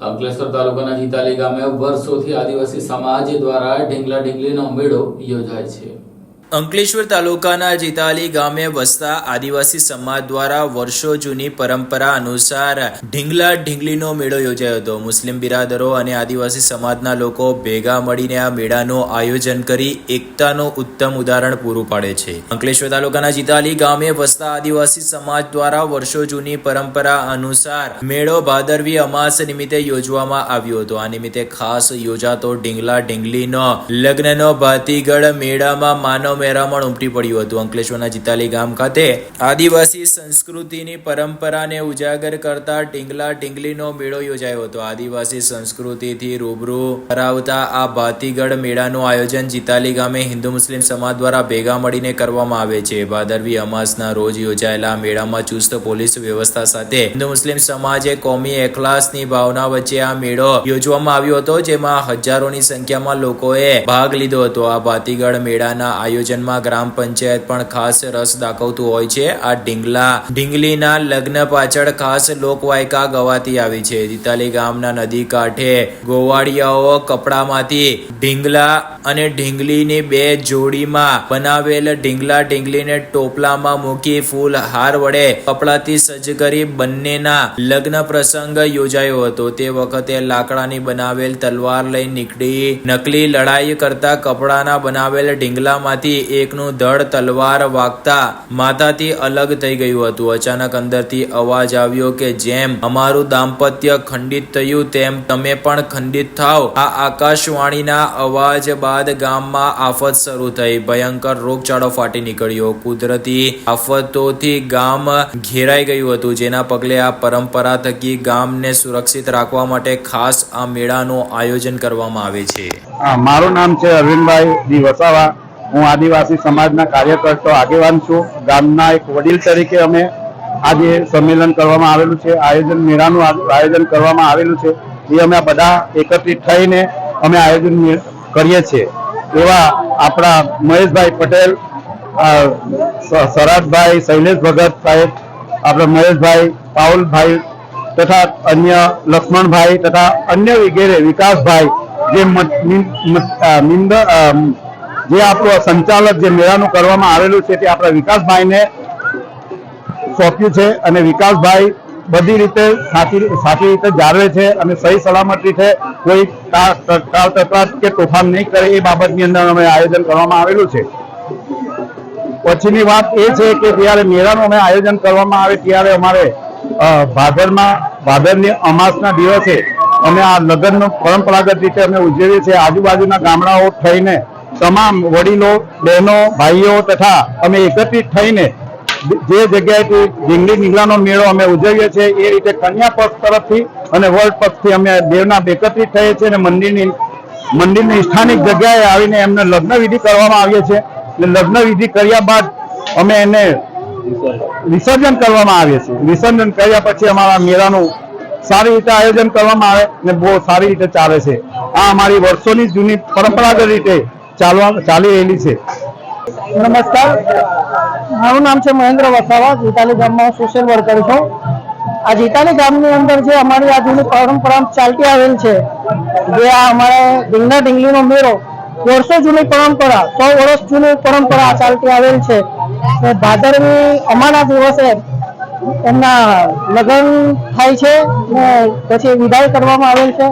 અંકલેશ્વર તાલુકાના જીતાલી ગામે વર્ષોથી આદિવાસી સમાજ દ્વારા ઢીંગલા ઢીંગલીનો મેળો યોજાય છે. અંકલેશ્વર તાલુકાના જીતાલી ગામે વસતા આદિવાસી સમાજ દ્વારા વર્ષો જૂની પરંપરા અનુસાર ઢીંગલા ઢીંગલીનો મેળો યોજાયો હતો. મુસ્લિમ બિરાદરો અને આદિવાસી સમાજના લોકો ભેગા મળીને આ મેળાનું આયોજન કરી એકતાનું ઉત્તમ ઉદાહરણ પૂરું પાડે છે. અંકલેશ્વર તાલુકાના જીતાલી ગામે વસતા આદિવાસી સમાજ દ્વારા વર્ષો જૂની પરંપરા અનુસાર મેળો ભાદરવી અમાસ નિમિત્તે યોજવામાં આવ્યો હતો. આ નિમિત્તે ખાસ યોજાતો ઢીંગલા ઢીંગલીનો લગ્નનો ભાતીગઢ મેળામાં માનવ મહેરામણ ઉમટી પડ્યું હતું. અંકલેશ્વરના ચિતાલી ગામ ખાતે આદિવાસી સંસ્કૃતિની પરંપરાને ઉજાગર કરતા ટીંગલા ટીંગલીનો મેળો યોજાયો હતો. આદિવાસી સંસ્કૃતિથી રૂબરૂ કરાવતા આ ભાતીગઢ મેળાનું આયોજન ચિતાલી ગામે હિન્દુ મુસ્લિમ સમાજ દ્વારા ભેગા મળીને કરવામાં આવે છે. ભાદરવી અમાસના રોજ યોજાયેલા મેળામાં ચુસ્ત પોલીસ વ્યવસ્થા સાથે હિન્દુ મુસ્લિમ સમાજે કોમી એખલાસની ભાવના વચ્ચે આ મેળો યોજવામાં આવ્યો હતો, જેમાં હજારોની સંખ્યામાં લોકોએ ભાગ લીધો હતો. આ ભાતીગઢ મેળાના આયોજનમાં ગ્રામ પંચાયત પણ ખાસ રસ દાખવતું હોય છે. આ ઢીંગલા, ઢીંગલીના લગ્ન પાછળ ખાસ લોકવાયકા ગવાતી આવી છે. દિતાલી ગામના નદી કાંઠે ગોવાળિયાઓ કપડામાંથી ઢીંગલા અને ઢીંગલીની બે જોડીમાં બનાવેલ ઢીંગલા ઢીંગલીને ટોપલામાં મૂકી ફૂલ હાર વડે કપડાથી સજ્જ કરી બંનેના લગ્ન પ્રસંગ યોજાયો હતો. તે વખતે લાકડાની બનાવેલ તલવાર લઈ નીકળી નકલી લડાઈ કરતા કપડાના બનાવેલ ઢીંગલામાંથી એકનું ધડ તલવાર વાગતા માથાથી અલગ થઈ ગયું હતું. અચાનક અંદરથી અવાજ આવ્યો કે, જેમ અમારું દાંપત્ય ખંડિત થયું, તેમ તમે પણ ખંડિત થાવ આ આકાશવાણીના અવાજ બાદ ગામમાં આફત શરૂ થઈ. ભયંકર રોગચાળો ફાટી નીકળ્યો. કુદરતી આફતોથી ગામ ઘેરાઈ ગયું હતું. જેના પગલે આ પરંપરા થકી ગામને સુરક્ષિત રાખવા માટે ખાસ આ મેળાનું આયોજન કરવામાં આવે છે. મારું નામ છે અરવિંદભાઈ વસાવા. હું આદિવાસી સમાજના કાર્યકર્તા, આગેવાન છું. ગામના એક વડીલ તરીકે અમે આજે સંમેલન કરવામાં આવેલું છે. આયોજન મેળાનું આયોજન કરવામાં આવેલું છે. એ અમે બધા એકત્રિત થઈને અમે આયોજન કરીએ છીએ. એવા આપણા મહેશભાઈ પટેલ સરાજભાઈ, શૈલેષ ભગત સાહેબ, આપણા મહેશભાઈ, પાઉલભાઈ તથા અન્ય લક્ષ્મણભાઈ તથા અન્ય વગેરે વિકાસભાઈ, જે જે આપણું સંચાલક જે મેળાનું કરવામાં આવેલું છે તે આપણા વિકાસભાઈને સોંપ્યું છે અને વિકાસભાઈ બધી રીતે સાચી સાચી રીતે જાળવે છે અને સહી સલામત રીતે કોઈ તકરાર કે તોફાન નહીં કરે એ બાબતની અંદર અમે આયોજન કરવામાં આવેલું છે. પછીની વાત એ છે કે જ્યારે મેળાનું અમે આયોજન કરવામાં આવે ત્યારે અમારે ભાદરમાં, ભાદરની અમાસના દિવસે અમે આ લગ્નનું પરંપરાગત રીતે અમે ઉજવીએ છીએ. આજુબાજુના ગામડાઓ થઈને તમામ વડીલો, બહેનો, ભાઈઓ તથા અમે એકત્રિત થઈને જે જગ્યાએથી ઢીંગલી નીંગલાનો મેળો અમે ઉજવીએ છીએ, એ રીતે કન્યા પક્ષ તરફથી અને વર્લ્ડ પક્ષથી અમે દેવના એકત્રિત થઈએ છીએ અને મંદિરની મંદિરની સ્થાનિક જગ્યાએ આવીને એમને લગ્ન વિધિ કરવામાં આવીએ છીએ. અને લગ્ન વિધિ કર્યા બાદ અમે એને વિસર્જન કરવામાં આવે છે વિસર્જન કર્યા પછી અમારા મેળાનું સારી રીતે આયોજન કરવામાં આવે ને બહુ સારી રીતે ચાલે છે. આ અમારી વર્ષોની જૂની પરંપરાગત રીતે ચાલવા ચાલી રહેલી છે. નમસ્કાર. મારું નામ છે મહેન્દ્ર વસાવા. ગીતાલી ગામમાં સોશિયલ વર્કર છું. આ જીતાલી ગામની અંદર જે અમારી આ જૂની પરંપરા ચાલતી આવેલ છે, જે આ અમારે ઢીંગના ઢીંગલીનો મેળો, વર્ષો જૂની પરંપરા, સો વર્ષ જૂની પરંપરા ચાલતી આવેલ છે. ભાદરવી અમાના દિવસે એમના લગ્ન થાય છે ને પછી વિદાય કરવામાં આવેલ છે.